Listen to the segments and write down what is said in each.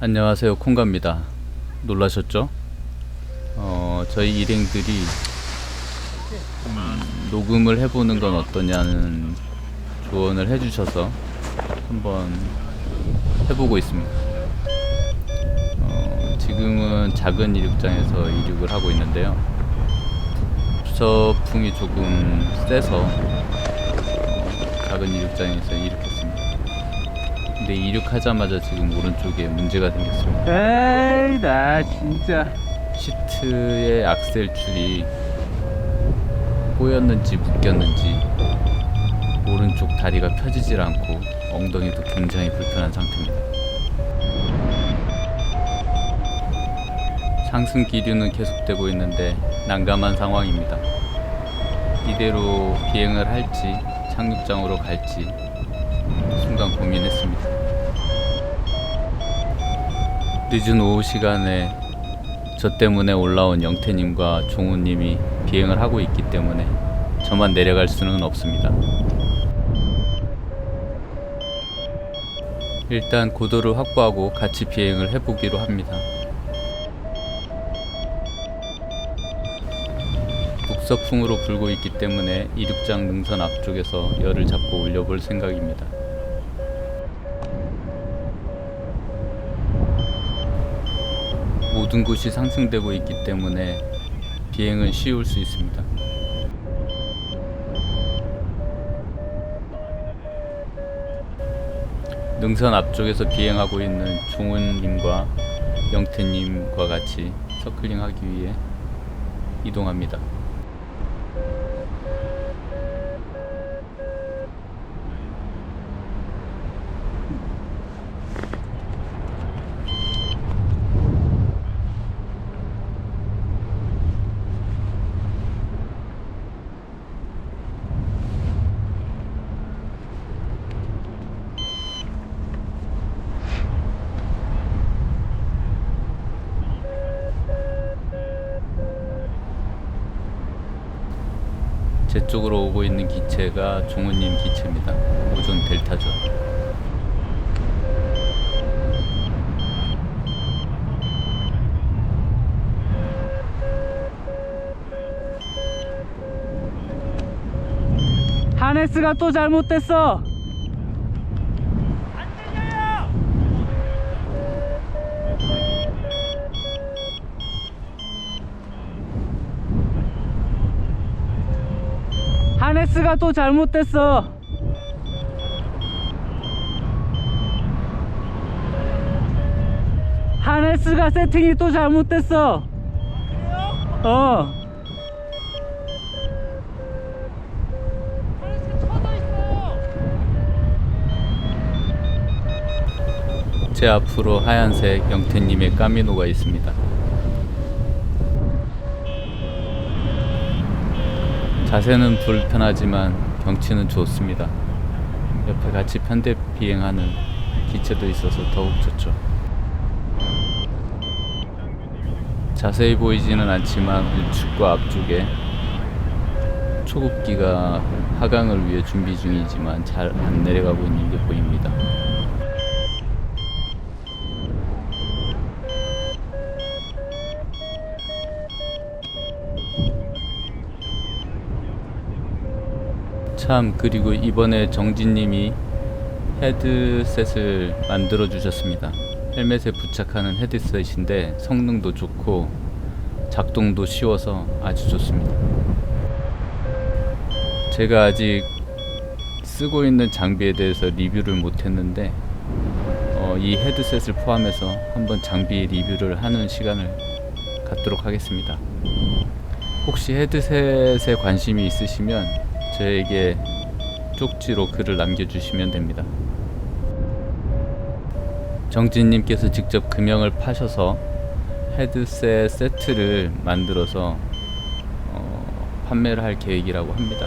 안녕하세요. 콩가입니다. 놀라셨죠? 어, 저희 일행들이 음, 녹음을 해보는 건 어떠냐는 조언을 해주셔서 한번 해보고 있습니다. 어, 지금은 작은 이륙장에서 이륙을 하고 있는데요. 부서풍이 조금 세서 어, 작은 이륙장에서 이륙했습니다 근데 이륙하자마자 지금 오른쪽에 문제가 생겼습니다. 에이 나 진짜 시트의 악셀 줄이 꼬였는지 묶였는지 오른쪽 다리가 펴지질 않고 엉덩이도 굉장히 불편한 상태입니다. 상승 기류는 계속되고 있는데 난감한 상황입니다. 이대로 비행을 할지 착륙장으로 갈지 순간 고민했습니다. 늦은 오후 시간에 저 때문에 올라온 영태님과 종우님이 비행을 하고 있기 때문에 저만 내려갈 수는 없습니다. 일단 고도를 확보하고 같이 비행을 해보기로 합니다. 북서풍으로 불고 있기 때문에 이륙장 능선 앞쪽에서 열을 잡고 올려볼 생각입니다. 모든 곳이 상승되고 있기 때문에 비행은 쉬울 수 있습니다. 능선 앞쪽에서 비행하고 있는 종훈님과 영태님과 같이 서클링 하기 위해 이동합니다. 제 쪽으로 오고 있는 기체가 종훈님 기체입니다. 오존 델타죠. 하네스가 또 잘못됐어 하네스가 또 잘못됐어. 하네스가 세팅이 또 잘못됐어. 어. 제 앞으로 하얀색 영태님의 까미노가 있습니다. 자세는 불편하지만 경치는 좋습니다. 옆에 같이 편대 비행하는 기체도 있어서 더욱 좋죠. 자세히 보이지는 않지만 우측과 앞쪽에 초급기가 하강을 위해 준비 중이지만 잘 안 내려가고 있는 게 보입니다. 참 그리고 이번에 정진님이 헤드셋을 만들어 주셨습니다. 헬멧에 부착하는 헤드셋인데 성능도 좋고 작동도 쉬워서 아주 좋습니다. 제가 아직 쓰고 있는 장비에 대해서 리뷰를 못했는데 어, 이 헤드셋을 포함해서 한번 장비 리뷰를 하는 시간을 갖도록 하겠습니다. 혹시 헤드셋에 관심이 있으시면 저에게 쪽지로 글을 남겨주시면 됩니다. 정진님께서 직접 금형을 파셔서 헤드셋 세트를 만들어서 어, 판매를 할 계획이라고 합니다.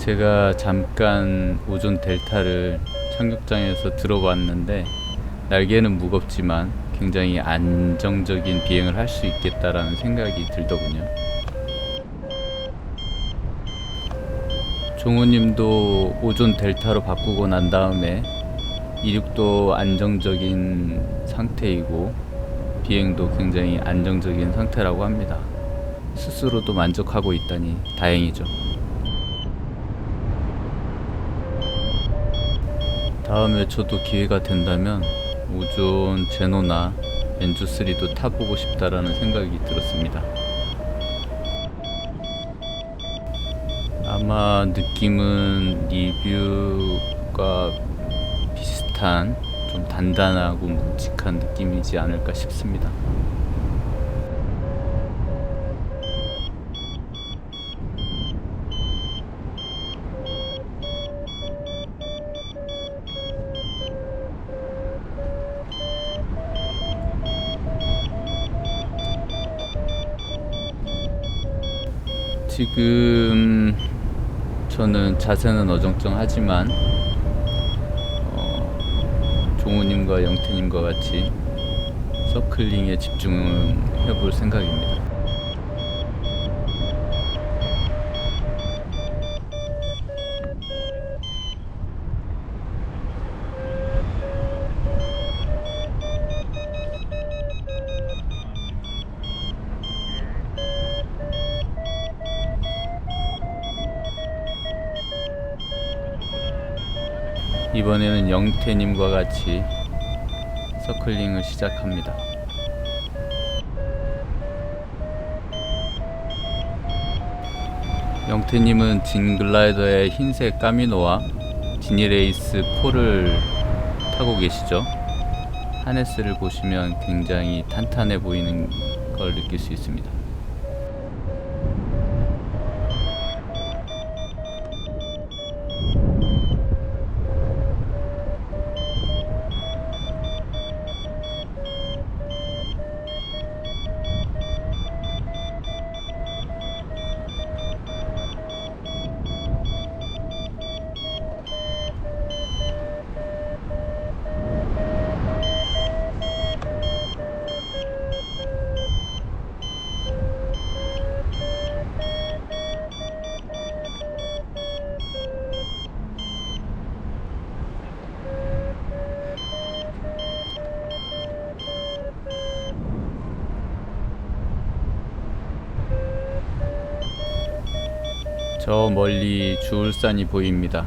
제가 잠깐 오존 델타를 착륙장에서 들어봤는데 날개는 무겁지만 굉장히 안정적인 비행을 할 수 있겠다라는 생각이 들더군요. 종우님도 오존 델타로 바꾸고 난 다음에 이륙도 안정적인 상태이고 비행도 굉장히 안정적인 상태라고 합니다. 스스로도 만족하고 있다니 다행이죠. 다음에 저도 기회가 된다면 오존 제노나 엔주3도 타보고 싶다라는 생각이 들었습니다. 아마 느낌은 리뷰가 비슷한 좀 단단하고 묵직한 느낌이지 않을까 싶습니다. 지금 저는 자세는 어정쩡하지만 어, 종우님과 영태님과 같이 서클링에 집중을 해볼 생각입니다. 이번에는 영태님과 같이 서클링을 시작합니다. 영태님은 진글라이더의 흰색 까미노와 지니레이스 4를 타고 계시죠. 하네스를 보시면 굉장히 탄탄해 보이는 걸 느낄 수 있습니다. 멀리 주울산이 보입니다.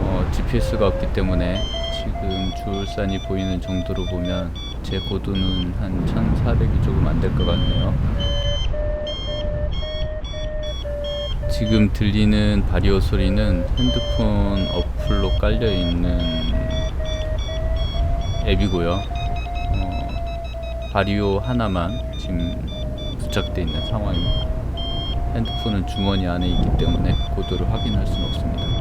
어, GPS가 없기 때문에 지금 주울산이 보이는 정도로 보면 제 고도는 한 1400이 조금 안 될 것 같네요. 지금 들리는 바리오 소리는 핸드폰 어플로 깔려 있는 앱이고요. 어, 바리오 하나만 지금 부착되어 있는 상황입니다. 핸드폰은 주머니 안에 있기 때문에 고도를 확인할 수는 없습니다.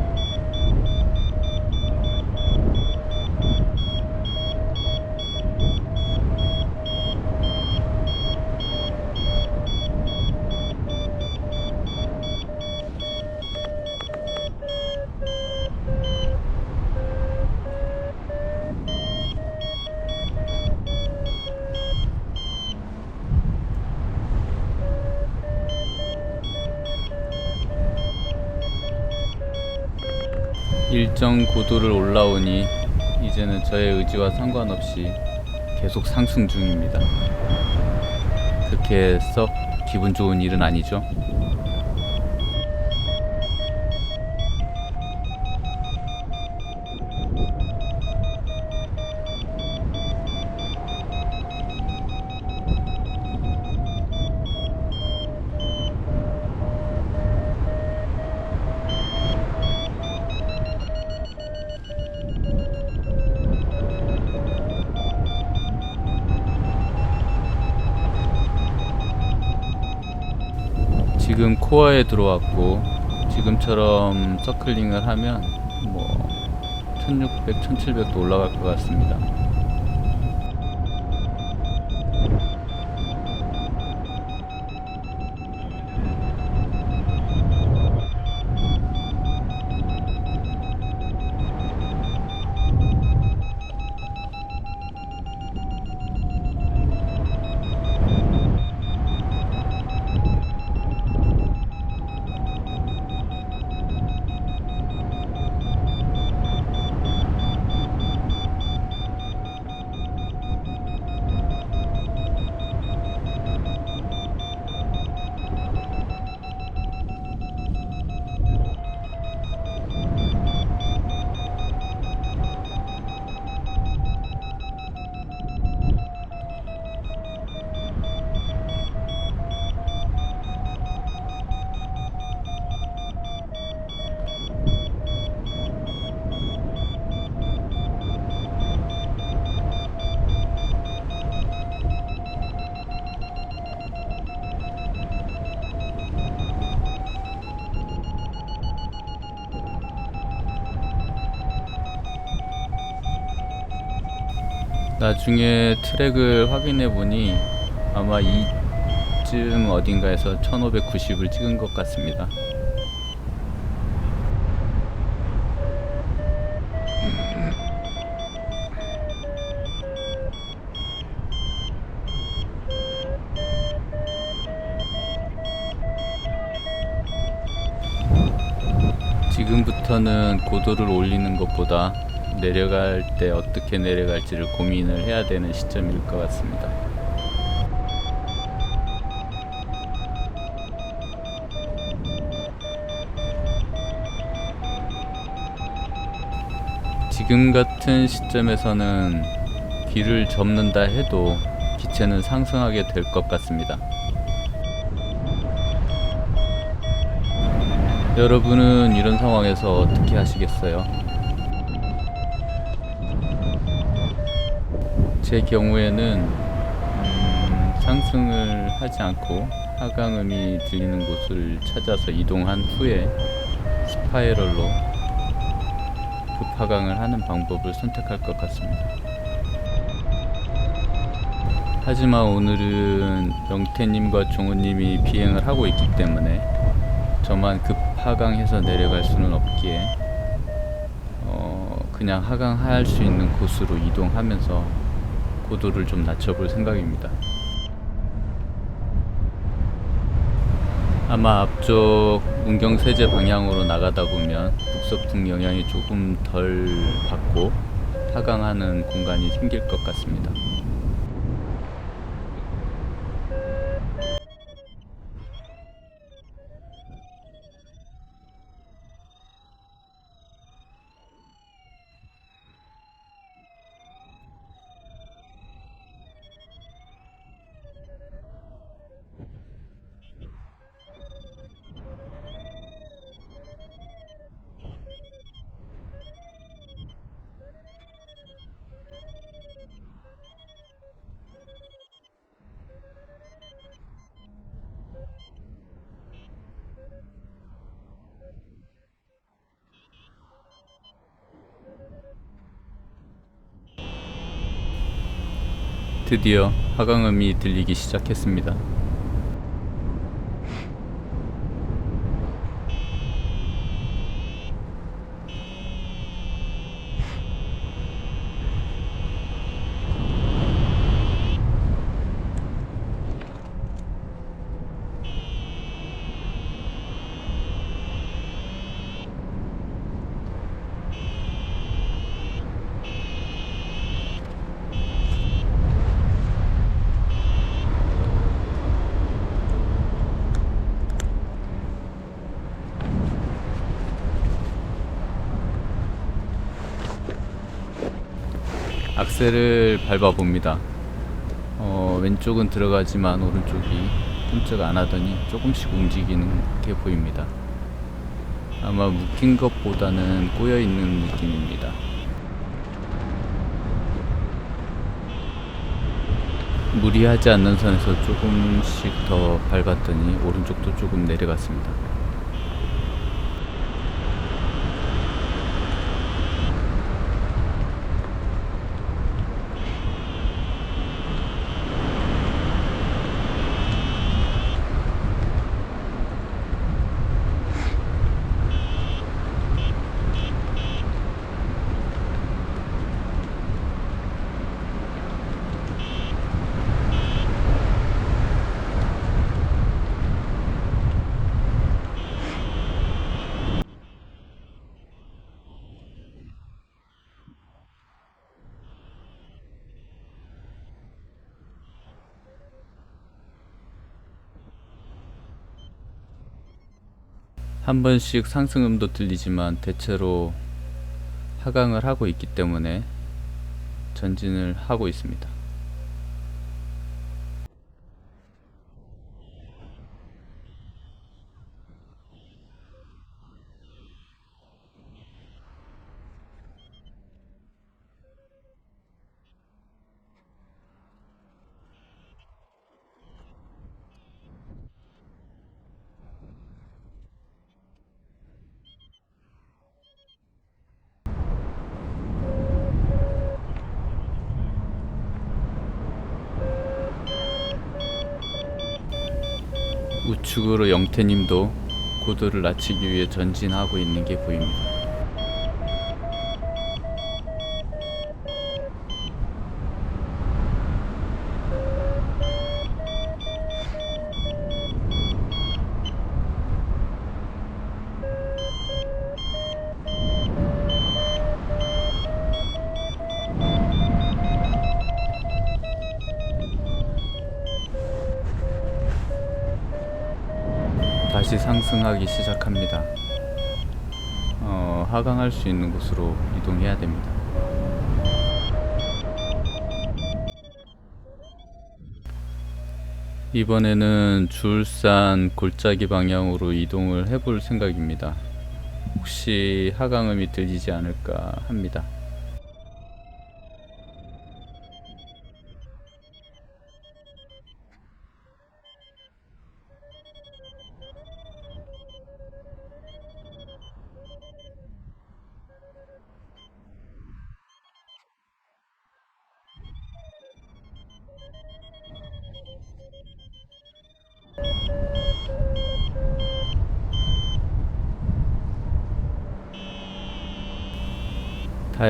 일정 고도를 올라오니 이제는 저의 의지와 상관없이 계속 상승 중입니다. 그렇게 썩 기분 좋은 일은 아니죠. 코어에 들어왔고 지금처럼 서클링을 하면 뭐 1600, 1700도 올라갈 것 같습니다. 나중에 트랙을 확인해 보니 아마 이쯤 어딘가에서 1590을 찍은 것 같습니다. 지금부터는 고도를 올리는 것보다 내려갈 때 어떻게 내려갈지를 고민을 해야 되는 시점일 것 같습니다. 지금 같은 시점에서는 길을 접는다 해도 기체는 상승하게 될 것 같습니다. 여러분은 이런 상황에서 어떻게 하시겠어요? 제 경우에는 음, 상승을 하지 않고 하강음이 들리는 곳을 찾아서 이동한 후에 스파이럴로 급하강을 하는 방법을 선택할 것 같습니다. 하지만 오늘은 영태님과 종우님이 비행을 하고 있기 때문에 저만 급하강해서 내려갈 수는 없기에 어, 그냥 하강할 수 있는 곳으로 이동하면서 고도를 좀 낮춰볼 생각입니다. 아마 앞쪽 문경세제 방향으로 나가다 보면 북서풍 영향이 조금 덜 받고 하강하는 공간이 생길 것 같습니다. 드디어 하강음이 들리기 시작했습니다. 악셀을 밟아 봅니다. 어, 왼쪽은 들어가지만 오른쪽이 꼼짝 안 하더니 조금씩 움직이는 게 보입니다. 아마 묶인 것보다는 꼬여 있는 느낌입니다. 무리하지 않는 선에서 조금씩 더 밟았더니 오른쪽도 조금 내려갔습니다. 한 번씩 상승음도 들리지만 대체로 하강을 하고 있기 때문에 전진을 하고 있습니다. 우측으로 영태님도 고도를 낮추기 위해 전진하고 있는 게 보입니다. 다시 상승하기 시작합니다. 어, 하강할 수 있는 곳으로 이동해야 됩니다. 이번에는 주울산 골짜기 방향으로 이동을 해볼 생각입니다. 혹시 하강음이 들리지 않을까 합니다.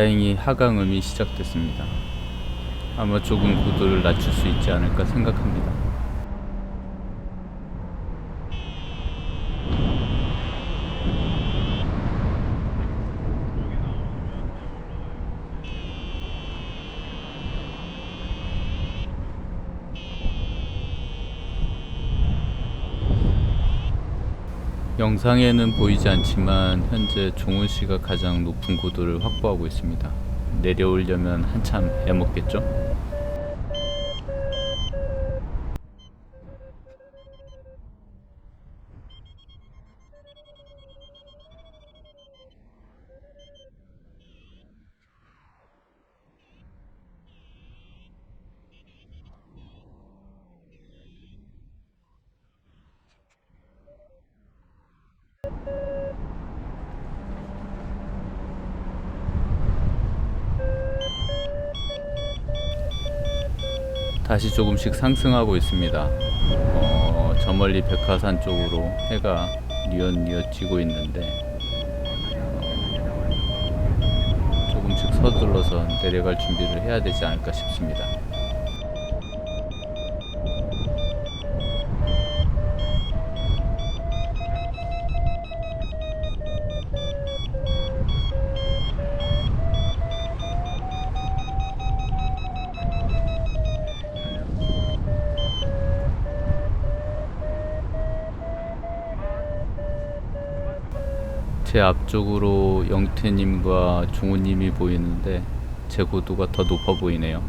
다행히 하강음이 시작됐습니다. 아마 조금 고도를 낮출 수 있지 않을까 생각합니다. 영상에는 보이지 않지만 현재 종훈 씨가 가장 높은 고도를 확보하고 있습니다. 내려오려면 한참 해먹겠죠? 다시 조금씩 상승하고 있습니다. 어, 저 멀리 백화산 쪽으로 해가 뉘엿뉘엿 지고 있는데 어, 조금씩 서둘러서 내려갈 준비를 해야 되지 않을까 싶습니다. 제 앞쪽으로 영태님과 종우님이 보이는데 제 고도가 더 높아 보이네요.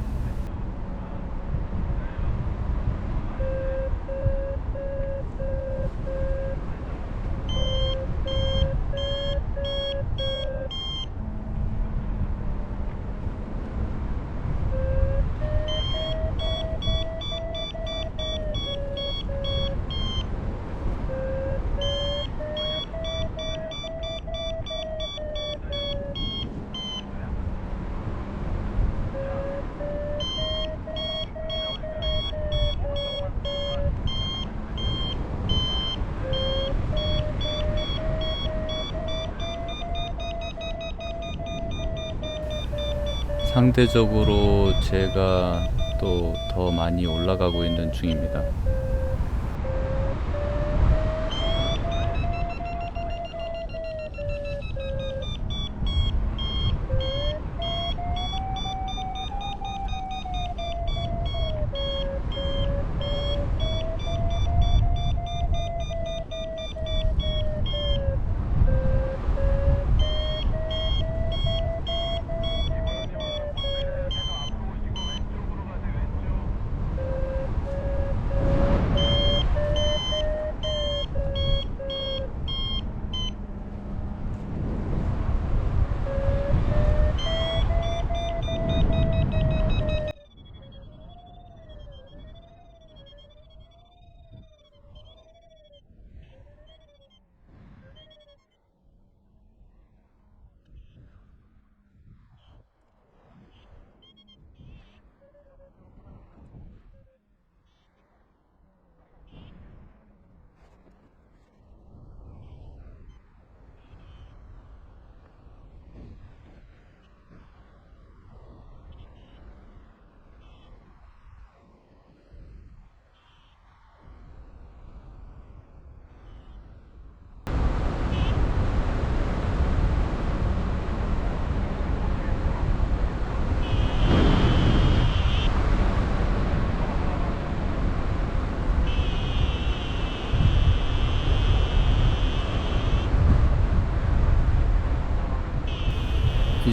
상대적으로 제가 또 더 많이 올라가고 있는 중입니다.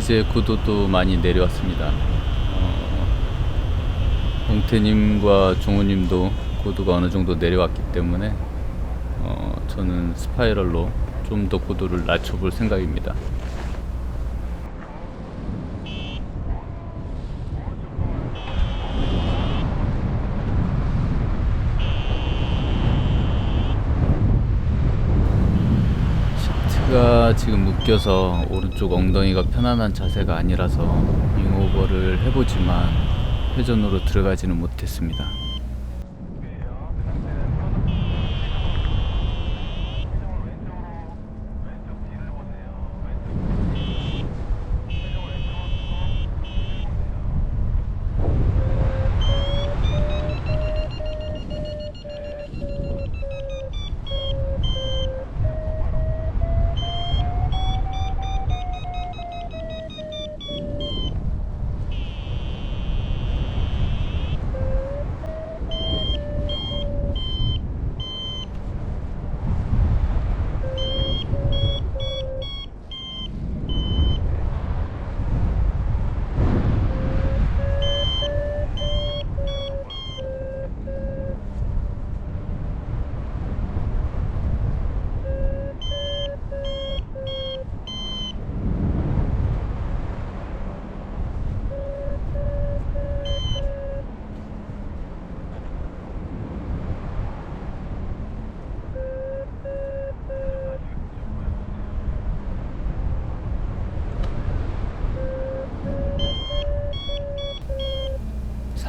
이제 고도도 많이 내려왔습니다. 어, 용태님과 종우님도 고도가 어느 정도 내려왔기 때문에 어, 저는 스파이럴로 좀 더 고도를 낮춰볼 생각입니다. 지금 묶여서 오른쪽 엉덩이가 편안한 자세가 아니라서 윙오버를 해보지만 회전으로 들어가지는 못했습니다.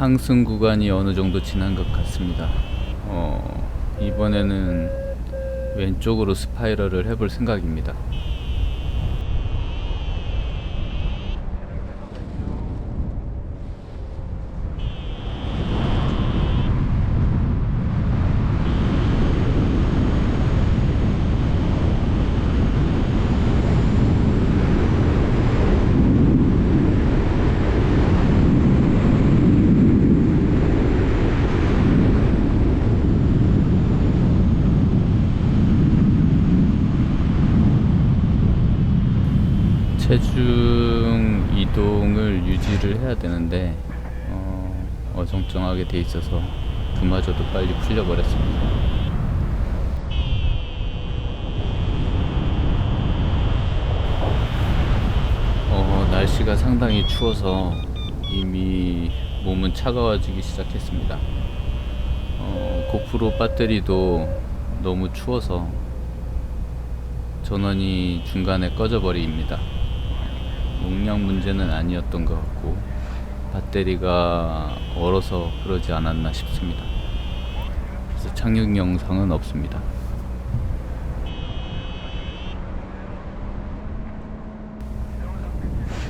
상승 구간이 어느 정도 지난 것 같습니다. 어, 이번에는 왼쪽으로 스파이럴을 해볼 생각입니다. 체중 이동을 유지를 해야 되는데 어, 어정쩡하게 돼 있어서 그마저도 빨리 풀려버렸습니다. 어, 날씨가 상당히 추워서 이미 몸은 차가워지기 시작했습니다. 어, 고프로 배터리도 너무 추워서 전원이 중간에 꺼져버립니다. 용량 문제는 아니었던 것 같고 배터리가 얼어서 그러지 않았나 싶습니다. 그래서 착륙 영상은 없습니다.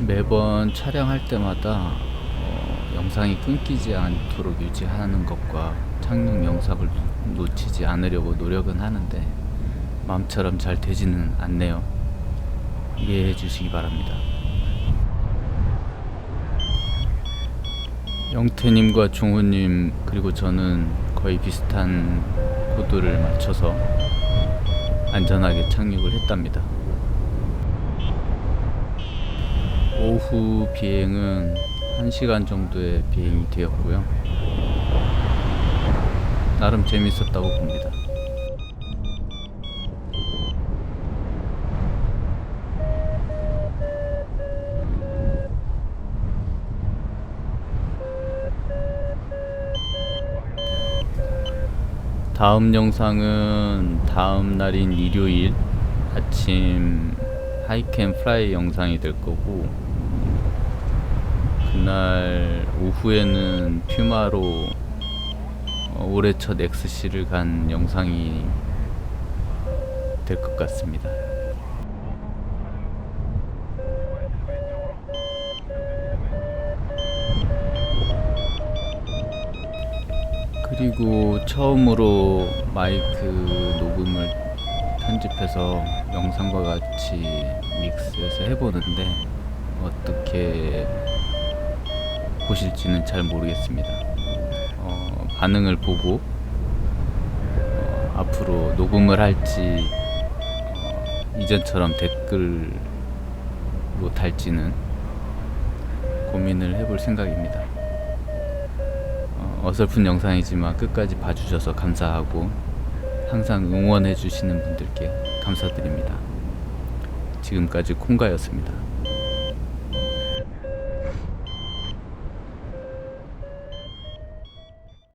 매번 촬영할 때마다 어, 영상이 끊기지 않도록 유지하는 것과 착륙 영상을 놓치지 않으려고 노력은 하는데 마음처럼 잘 되지는 않네요. 이해해 주시기 바랍니다. 영태님과 종우님 그리고 저는 거의 비슷한 고도를 맞춰서 안전하게 착륙을 했답니다. 오후 비행은 1시간 정도의 비행이 되었고요. 나름 재밌었다고 봅니다. 다음 영상은 다음 날인 일요일 아침 하이캠 플라이 영상이 될 거고 그날 오후에는 퓨마로 어, 올해 첫 XC를 간 영상이 될 것 같습니다. 그리고 처음으로 마이크 녹음을 편집해서 영상과 같이 믹스해서 해보는데 어떻게 보실지는 잘 모르겠습니다. 어, 반응을 보고 어, 앞으로 녹음을 할지 어, 이전처럼 댓글로 달지는 고민을 해볼 생각입니다. 어, 어설픈 영상이지만 끝까지 봐주셔서 감사하고 항상 응원해 주시는 분들께 감사드립니다. 지금까지 콩가였습니다.